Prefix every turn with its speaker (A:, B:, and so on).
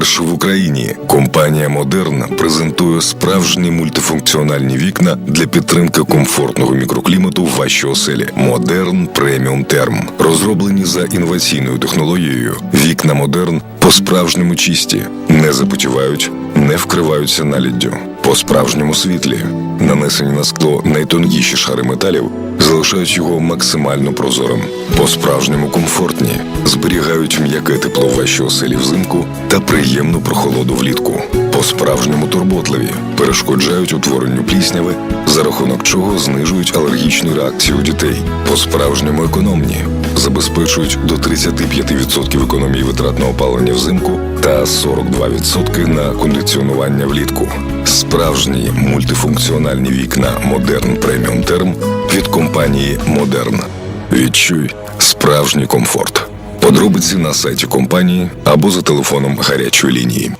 A: Вперше в Україні компанія Модерна презентує справжні мультифункціональні вікна для підтримки комфортного мікроклімату в вашій оселі. Модерн преміум терм розроблені за інноваційною технологією. Вікна Модерн по-справжньому чисті, не запотівають, не вкриваються наліддю. По справжньому світлі нанесені на скло найтонкіші шари металів залишають його максимально прозорим. По справжньому комфортні зберігають м'яке тепло вашій оселі взимку та приємну прохолоду влітку. По справжньому турботливі перешкоджають утворенню плісняви, за рахунок чого знижують алергічну реакцію у дітей. По справжньому економні забезпечують до 35% економії витрат на опалення взимку та 42% на кондиціонування влітку. Справжні мультифункціональні вікна Modern Premium Term від компанії Modern. Відчуй справжній комфорт. Подробиці на сайті компанії або за телефоном гарячої лінії.